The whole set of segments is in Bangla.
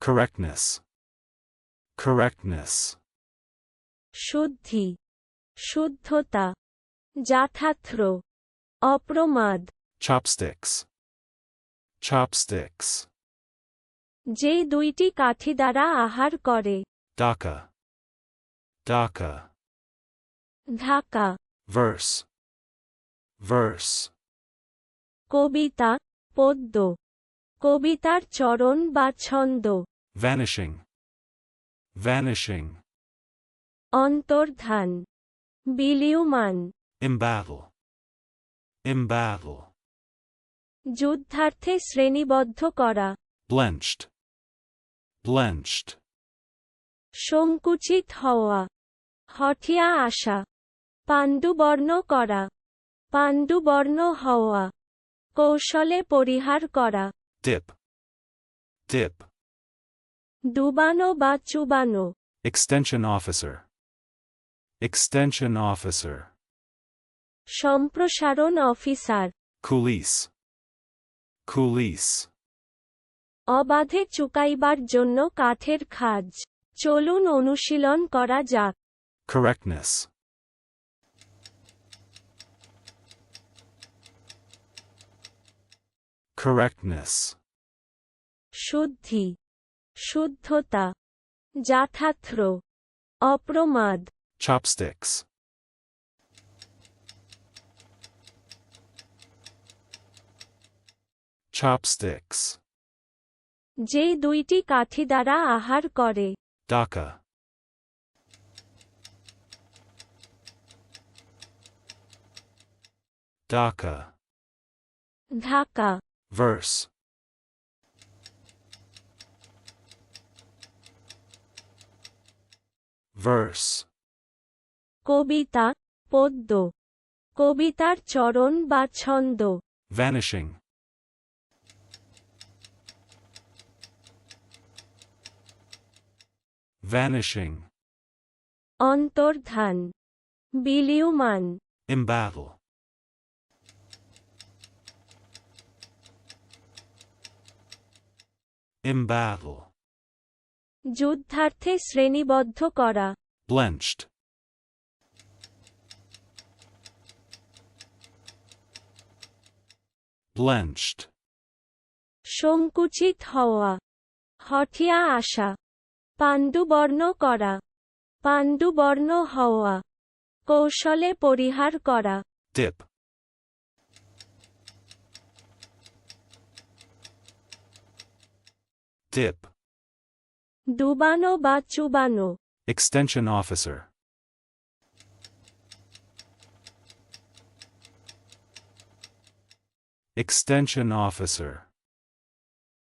correctness, correctness, শুদ্ধি শুদ্ধতা যথার্থ অপ্রমাদ chopsticks, chopsticks, যে দুইটি কাঠি দ্বারা আহার করে DACA, DACA, Dhaka verse, verse, কবিতা পদ্য কবিতার চরণ বা ছন্দ vanishing, vanishing, অন্তর্ধান। বিলীয়মান। Embattle, embattle, যুদ্ধার্থে শ্রেণীবদ্ধ করা। Blenched, blenched, সংকুচিত হওয়া। হঠিয়া আসা। পাণ্ডুবর্ণ করা। পাণ্ডুবর্ণ হওয়া। কৌশলে পরিহার করা। Dip, dip, ডুবানো বা চুবানো extension officer, extension officer, সম্প্রসারণ অফিসার coulisse, coulisse, অবাধে চুকাইবার জন্য কাঠের খাজ চলুন অনুশীলন করা যাক correctness, correctness, শুদ্ধি শুদ্ধতা যথার্থ অপ্রমাদ chopsticks, chopsticks, যে দুইটি কাঠি দ্বারা আহার করে DACA, DACA, Dhaka verse, verse, কবিতা পদ্য কবিতার চরণ বা ছন্দ vanishing, vanishing, অন্তর্ধান বিলীয়মান embattle, embattle, যুদ্ধার্থে শ্রেণীবদ্ধ করা। Blenched, blenched, সংকুচিত হওয়া। হঠিয়া আসা। পাণ্ডুবর্ণ করা। পাণ্ডুবর্ণ হওয়া। কৌশলে পরিহার করা। Dip, dip, ডুবানো বা চুবানো extension officer, extension officer,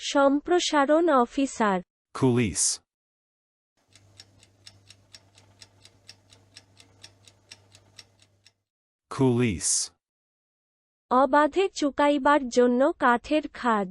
সম্প্রসারণ অফিসার coulisse, coulisse, অবাধে চুকাইবার জন্য কাঠের খাজ